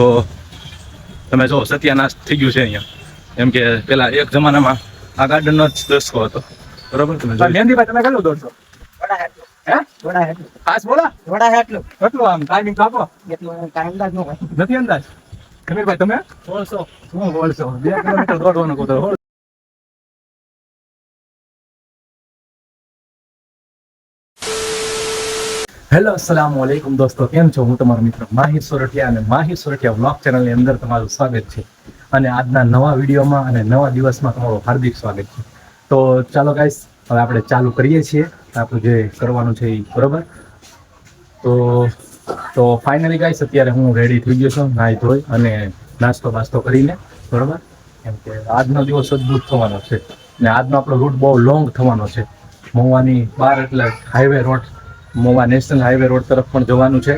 તો તમે જો સત્યાનાશ થઈ ગયું છે અહીંયા. એમ કે પેલા એક જમાનામાં આ ગાર્ડનનો જ દસકો હતો. બરોબર તમે મહેંદીભાઈ તમે કેટલું દોડશો? વડા વડા ખાસ બોલા. વડા હેઠું કેટલું આમ? ટાઈમિંગ કાપો. એટલું અંદાજ નો નથી અંદાજ? ખમીરભાઈ તમે? સોળસો. બોલશો બે કિલોમીટર દોડવાનું કહો હેલો અસલામ વાલેકુમ દોસ્તો. કેમ છો? હું તમારો મિત્ર માહિર સોરઠિયા અને માહિર સોરઠિયા બ્લોગ ચેનલની અંદર તમારું સ્વાગત છે. અને આજના નવા વિડીયોમાં અને નવા દિવસમાં તમારું હાર્દિક સ્વાગત છે. તો ચાલો ગાઈસ હવે આપણે ચાલુ કરીએ છીએ. આપણું જે કરવાનું છે એ બરોબર. તો તો ફાઇનલી ગાઈસ અત્યારે હું રેડી થઈ ગયો છું, નાહી ધોઈ અને નાસ્તો બાસ્તો કરીને, બરોબર? કેમ કે આજનો દિવસ અદભુત થવાનો છે. ને આજનો આપણો રૂટ બહુ લોંગ થવાનો છે. મહુવાની બાર એટલે highway road Mahuva national highway road તરફ પણ જવાનું છે.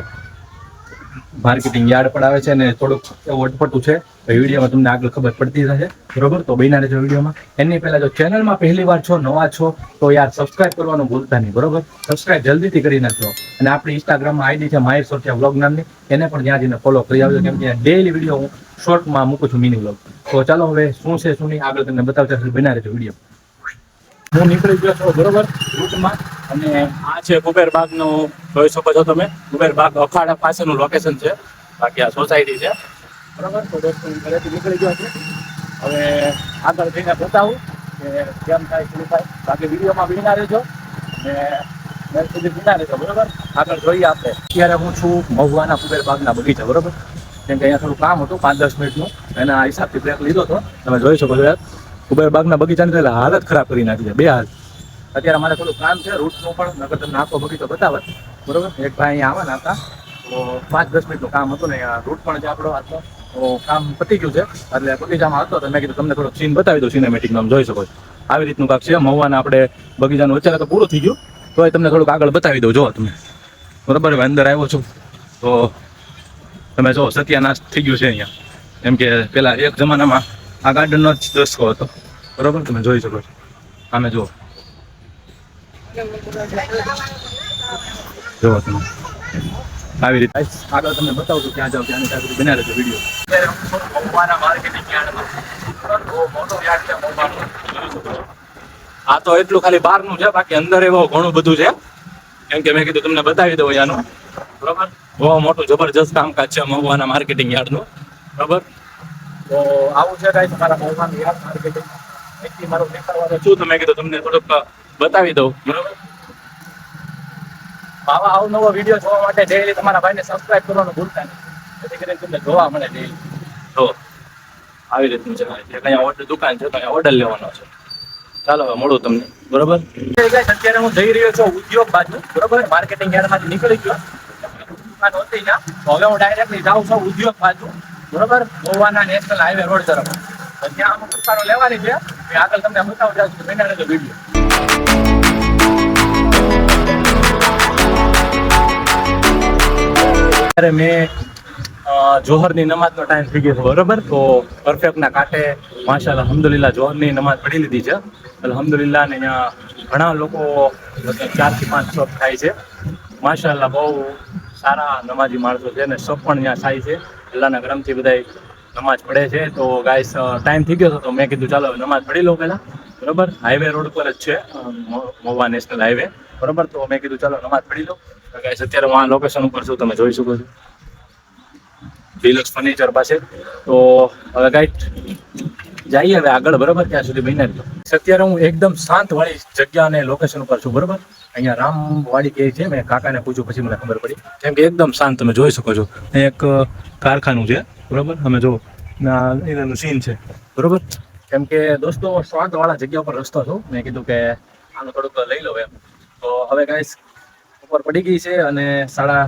માર્કેટિંગ યાર્ડ પણ આવે છે અને થોડુંક એવું અટપટું છે. વિડીયોમાં તમને આગળ ખબર પડતી રહેશે બરોબર? તો બન્યા રહેજો વિડીયોમાં. એની પહેલા જો ચેનલમાં પહેલી વાર છો, નવા છો, તો યાર સબસ્ક્રાઇબ કરવાનું ભૂલતા નહીં, બરોબર? સબસ્ક્રાઇબ જલ્દીથી કરી નાખજો. અને આપણી ઇન્સ્ટાગ્રામમાં આઈડી છે માહિર સોરઠિયા વ્લોગ નામની. એને પણ ત્યાં જઈને ફોલો કરી આવજો. કેમ કે ડેઈલી વીડિયો હું શોર્ટમાં મૂકું છું મિની વ્લોગ તો ચાલો હવે શું છે શું નહીં આગળ તમને બતાવતા બના રહેજો વીડિયો. હું નીકળી ગયો છું, બરોબર? રૂટમાં. અને આ છે કુબેર બાગનું, જોઈ શકો છો તમે. કુબેર બાગ અખાડા પાસેનું લોકેશન છે. બાકી આ સોસાયટી છે. બરોબર? તો દોસ્તો ઘરેથી નીકળી ગયો છું. હવે આગળ જઈને બતાવું કે કેમ થાય, શું થાય. બાકી વિડીયોમાં વિના રહેજો. ને મેં સુધી વિના રહેજો, બરોબર? આગળ જોઈએ આપણે. અત્યારે હું છું મહુવાના કુબેર બગીચા, બરોબર? કેમ કે અહીંયા થોડું કામ હતું, પાંચ દસ મિનિટનું. એના હિસાબથી બ્રેક લીધો હતો. તમે જોઈ શકો છો યાર. કુબેર બાગના બગીચાની તો હાલત ખરાબ કરી નાખી છે. બે હાલ. અત્યારે મારે થોડું કામ છે રૂટનું પણ નગર તમને આખો બગીચો બતાવે બરોબર? એક ભાઈ અહીંયા આવવાના હતા. તો પાંચ દસ મિનિટનું કામ હતું ને રૂટ પણ છે આપણો હતો તો કામ પતી ગયું છે. એટલે બગીચામાં હતો, તો મેં કીધું તમને થોડુંક સીન બતાવી દઉં સિનેમેટિક નામ જોઈ શકો છો. આવી રીતનું કાંક છે. મહુવાના આપણે બગીચાનું અત્યારે તો પૂરું થઈ ગયું. તોય તમને થોડુંક આગળ બતાવી દઉં. જો તમે. બરોબર? અંદર આવ્યો છું. તો તમે જો સત્યાનાશ થઈ ગયું છે અહીંયા. એમ કે પેલા એક જમાનામાં આ ગાર્ડનનો જ દસકો હતો. બરોબર? તમે જોઈ શકો છો. આમે જુઓ. જુઓ તમે. આવી રીતે. આગળ તમને બતાવું છું ક્યાં જાઓ ત્યાં ત્યાં સુધી વીડિયો. હું છું? છો. આ તો એટલું ખાલી બહારનું છે, બાકી અંદર એવો ઘણું બધું છે. કેમ કે મેં કીધું તમને બતાવી દઉં અહીંયાનું. બરોબર? બહુ મોટું જબરજસ્ત કામકાજ છે, મહુવાના માર્કેટિંગ યાર્ડનું. બરોબર? તો આવું છે મારા તમારા મહુવાનું યાર્ડ માર્કેટિંગ એકથી મારું નીકળવાનું છું. તમે મેં કીધું? તમને થોડુંક બતાવી દઉં. બરાબર? આવા અવનવો વીડિયો જોવા માટે ડેઈલી તમારા ભાઈને સબસ્ક્રાઇબ કરવાનું ભૂલતા નહીં. જેથી કરીને તમને જોવા મળે ડેઈલી જો આવી રીતનું છે. કઈ ઓર્ડર દુકાન છે કઈ ઓર્ડર લેવાનો છે. ચાલો હવે મળું તમને. બરોબર? અત્યારે હું જઈ રહ્યો છું ઉદ્યોગ બાજુ. બરોબર? માર્કેટિંગ યાર્ડમાંથી નીકળી ગયો. દુકાન હતી ના તો હવે હું ડાયરેક્ટલી જાઉં છું ઉદ્યોગ બાજુ. બરોબર? ગોવાના નેશનલ હાઈવે રોડ તરફ. ત્યાં અમુક દુકાનો લેવાની છે. આગળ તમને બતાવું જાઉં છું. વિના રહેજો વીડિયો મેં જોહરની નમાજનો ટાઈમ થઈ ગયો છે, બરોબર? તો પરફેક્ટના કાંઠે માશા અલહમદુલિલ્લા જોહરની નમાજ પડી લીધી છે. અલહમદુલિલ્લા ને અહીંયા ઘણા લોકો ચારથી પાંચ શોખ થાય છે. માશાલ્લાહ બહુ સારા નમાજી માણસો છે ને સબ પણ ત્યાં થાય છે. અલ્લાહના ગ્રમથી બધાય નમાજ પડે છે. તો ગાઈસ ટાઈમ થઈ ગયો હતો તો મેં કીધું ચાલો નમાજ પડી લઉં પહેલાં. બરોબર? હાઈવે રોડ પર જ છે મોવા નેશનલ હાઈવે બરોબર? તો મેં કીધું ચાલો નમાજ પડી લો ગાઈસ અત્યારે હું આ લોકેશન ઉપર છું, તમે જોઈ શકો છો. ડિલક્સ ફર્નિચર પાસે. તો, હવે ગાઈડ જઈએ હવે આગળ, બરોબર? ત્યાં સુધી બની અત્યારે હું એકદમ શાંત વાળી જગ્યા અને લોકેશન ઉપર છું, બરોબર? અહીંયા રામવાડી કે છે, મેં કાકાને પૂછ્યું, પછી મને ખબર પડી. કેમ કે એકદમ શાંત, તમે જોઈ શકો છો. એક કારખાનું છે, બરોબર? અમે જો એનું સીન છે, બરોબર? કેમ કે દોસ્તો સ્વાદ વાળા જગ્યા ઉપર રસ્તો છું. મેં કીધું કે આનું થોડુંક લઈ લો એમ. તો હવે ગાઈસ ઉપર પડી ગઈ છે અને સાડા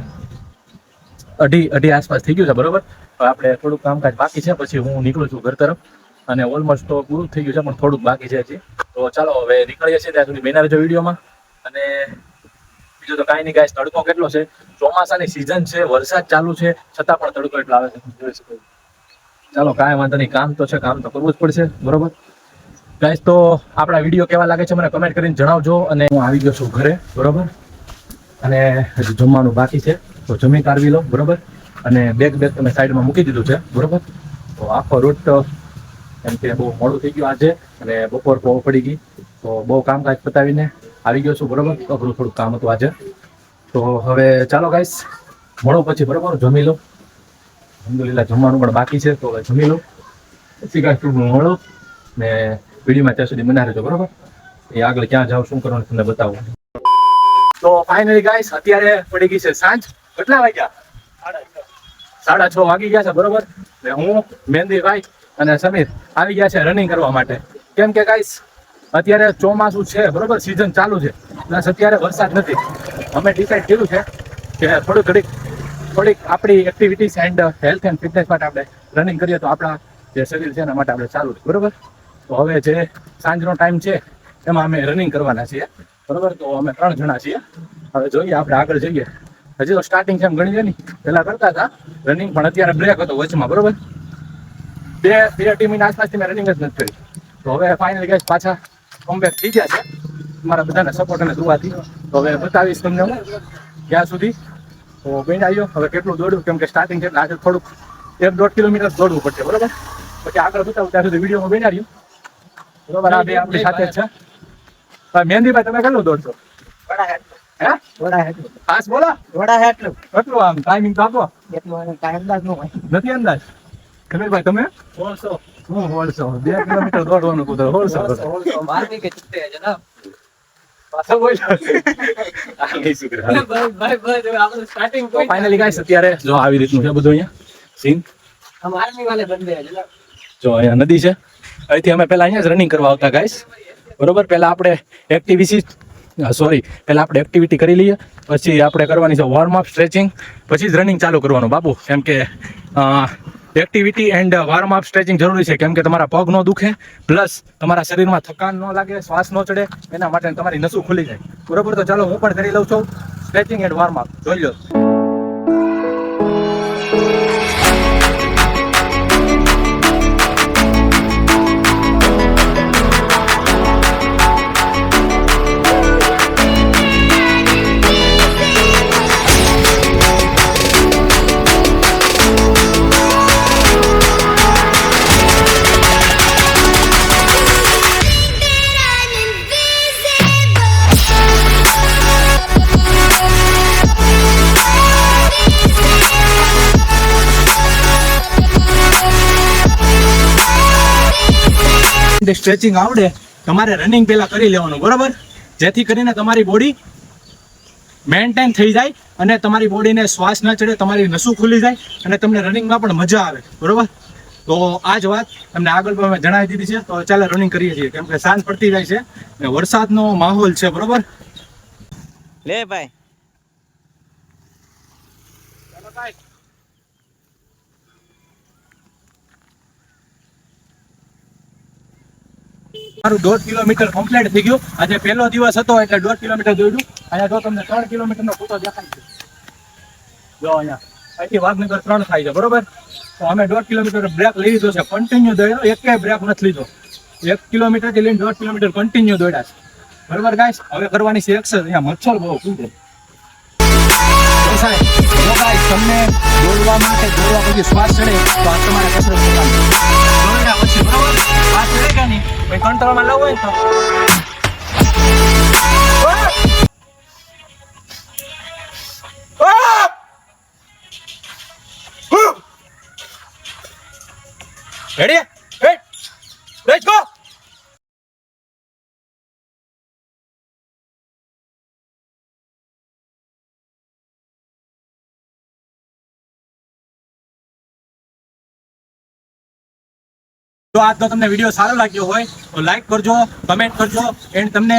અઢી અઢી આસપાસ થઈ ગયું છે, બરોબર? આપણે થોડુંક કામકાજ બાકી છે, પછી હું નીકળું છું ઘર તરફ. અને ઓલમોસ્ટ તો પૂરું થઈ ગયું છે, પણ થોડુંક બાકી છે હજી. તો ચાલો, હવે નીકળીએ છીએ ત્યાં સુધી બેના વિડીયોમાં. અને બીજું તો કાંઈ નહીં ગાય તડકો કેટલો છે? ચોમાસાની સિઝન છે, વરસાદ ચાલુ છે, છતાં પણ તડકો એટલો આવે છે. જોઈ શકો ચાલો, કાંઈ વાંધો નહીં, કામ તો છે, કામ તો કરવું જ પડશે, બરોબર? ગાઈસ, તો આપણા વીડિયો કેવા લાગે છે, મને કમેન્ટ કરીને જણાવજો અને હું આવી ગયો છું ઘરે, બરોબર? અને હજી જમવાનું બાકી છે, તો જમી કાઢવી લો, બરોબર? અને બેગ બેગ તમે સાઈડમાં મૂકી દીધું છે, બરોબર? તો આખો રૂટ, એમ કે બહુ મોડું થઈ ગયું આજે, અને બપોર બહુ પડી ગઈ, તો બહુ કામકાજ પતાવીને આવી ગયો છું, બરોબર? તો થોડું કામ હતું આજે. તો હવે ચાલો ગાઈસ મળો પછી, બરોબર? જમી લો. અલહમદુલિલ્લા જમવાનું પણ બાકી છે, તો હવે જમી લો. પછી કાંઈ થોડું મળો ને વિડીયોમાં ત્યાં સુધી મના રહેજો, બરોબર? એ આગળ ક્યાં જાવ શું કરવાનું તમને બતાવું. તો ફાઇનલી ગાઈસ અત્યારે પડી ગઈ છે સાંજ. કેટલા વાગ્યા? સાડા છ વાગી ગયા છે, બરોબર? ને હું, મહેંદીભાઈ અને સમીર આવી ગયા છે રનિંગ કરવા માટે. કેમ કે ગાઈસ અત્યારે ચોમાસું છે, બરોબર? સિઝન ચાલુ છે. પ્લસ અત્યારે વરસાદ નથી. અમે ડિસાઈડ કર્યું છે કે થોડુંક ઘડીક, થોડીક આપણી activities and health and fitness માટે આપણે રનિંગ કરીએ તો આપણા જે શરીર છે એના માટે આપણે ચાલુ છે. બરોબર? તો હવે જે સાંજનો ટાઈમ છે, એમાં અમે રનિંગ કરવાના છીએ. બરોબર? તો અમે ત્રણ જણા છીએ. હવે જોઈએ, આપણે આગળ જઈએ. હજી તો સ્ટાર્ટિંગ છે એમ ગણી છે ને પહેલાં કરતા હતા. રનિંગ પણ અત્યારે બ્રેક હતો વચમાં, બરોબર? બે બે ટીમની આસપાસથી મેં રનિંગ જ નથી કરી. તો હવે ફાઇનલી ગેસ પાછા કમબેક થઈ ગયા છે. મારા બધાના સપોર્ટ અને દુવાથી તો હવે બતાવીશ તમને હું. ત્યાં સુધી. તો બેન આવ્યો હવે કેટલું દોડ્યું કેમ કે સ્ટાર્ટિંગ છે આગળ થોડુંક એક દોઢ કિલોમીટર દોડવું પડશે બરોબર? પછી આગળ બતાવું ત્યાં સુધી વિડીયોમાં બેનાડ્યું બરોબર આ બે આપણી સાથે છે. હા, મહેંદીભાઈ તમે કેટલું દોડશો? ખાસ બોલો. વડા એટલું આમ? ટાઈમિંગ તો આપો. એટલું એને અંદાજ ન નથી અંદાજ? ખમીરભાઈ તમે? હું હોળસો. બે કિલોમીટર દોડવાનું કુદર હોળસો પાછો બોલ્યો આ નહીં ફાઇનલી ગાઈસ અત્યારે જો આવી રીતનું છે બધું અહીંયા. સીન? જો અહીંયા નદી છે. અહીંથી અમે પહેલા અહીંયા જ રનિંગ કરવા આવતા ગાઈસ. બરોબર? પહેલા આપણે એક્ટિવિટી સોરી પહેલાં આપણે એક્ટિવિટી કરી લઈએ. પછી આપણે કરવાની છે વોર્મ અપ સ્ટ્રેચિંગ પછી જ રનિંગ ચાલુ કરવાનું બાપુ કેમ કે activity and warm up stretching જરૂરી છે, કેમ કે તમારા પગ ન દુખે પ્લસ તમારા શરીરમાં થકાન ન લાગે, શ્વાસ ન ચડે, એના માટે તમારી નસું ખુલી જાય. બરોબર? તો ચાલો હું પણ કરી લઉં છું. સ્ટ્રેચિંગ એન્ડ વાર્મ અપ જોઈ લો. સ્ટ્રેચિંગ આવડે તમારે રનિંગ પહેલા કરી લેવાનું બરોબર? જેથી કરીને તમારી બોડી મેન્ટેન થઈ જાય અને તમારી બોડીને શ્વાસ ન ચડે તમારી નસું ખુલી જાય અને તમને રનિંગમાં પણ મજા આવે બરોબર? તો આ જ વાત તમને આગળ પણ અમે જણાવી દીધી છે. તો ચાલો રનિંગ કરીએ છીએ કેમ કે સાંજ પડતી જાય છે અને વરસાદનો માહોલ છે બરોબર? લે ભાઈ. મારું દોઢ કિલોમીટર કમ્પ્લીટ થઈ ગયું. આજે પહેલો દિવસ હતો, એટલે દોઢ કિલોમીટર દોડ્યું અહીંયા જો તમને ત્રણ કિલોમીટરનો ફોટો દેખાય છે. જો અહીંયા. અહીંથી વાઘનગર ત્રણ થાય છે, બરોબર? તો અમે દોઢ કિલોમીટર બ્રેક લઈ લીધો છે કન્ટિન્યુ દોડ્યો. એક બ્રેક નથી લીધો. એક કિલોમીટરથી લઈને દોઢ કિલોમીટર કન્ટિન્યુ દોડ્યા છે. બરોબર ગાઈસ હવે કરવાની છે એક્સરસાઇઝ અહીંયા મચ્છર બહુ શું છે. તમને દોડવા માટે દોડવા પછી શ્વાસ ચડે, તો આ તમારે કસરત કરવાની. દોડ્યા પછી, બરોબર? શ્વાસ ચડે કે નહીં? કોઈ કંટ્રોલમાં લાવવો હોય ને તો Ready? Hey! Let's go! જો આજનો તમને વીડિયો સારો લાગ્યો હોય, તો લાઈક કરજો કમેન્ટ કરજો એન્ડ તમને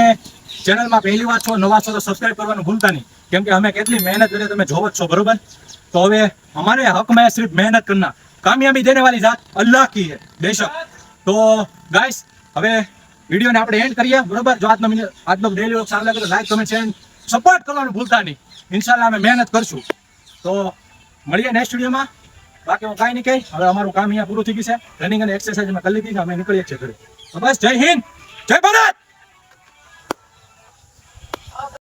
ચેનલમાં પહેલી વાર છો, નવા છો, તો સબસ્ક્રાઈબ કરવાનું ભૂલતા નહીં. કેમ કે અમે કેટલી મહેનત કરીએ તમે જોવો જ છો, બરોબર? તો હવે અમારે હકમાં સિર્ફ મહેનત કરના કામયાબી દેને વાળી જાત અલ્લાહ કી હે, બેશક. તો ગાઈસ હવે વિડીયોને આપણે એન્ડ કરીએ, બરોબર? જો આજનો આજનો ડેલી વ્લોગ સારો લાગે તો લાઈક કમેન્ટ શેર સપોર્ટ કરવાનું ભૂલતા નહીં. ઇન્શાલ્લાહ અમે મહેનત કરશું. તો મળીએ નેક્સ્ટ વિડીયોમાં બાકી હું કાંઈ નહીં કહી, હવે અમારું કામ અહીંયા પૂરું થઈ ગયું છે. રનિંગ અને એક્સરસાઇઝ અમે કરી લીધી અમે નીકળીએ છીએ ઘરે. બસ, જય હિન્દ, જય ભારત!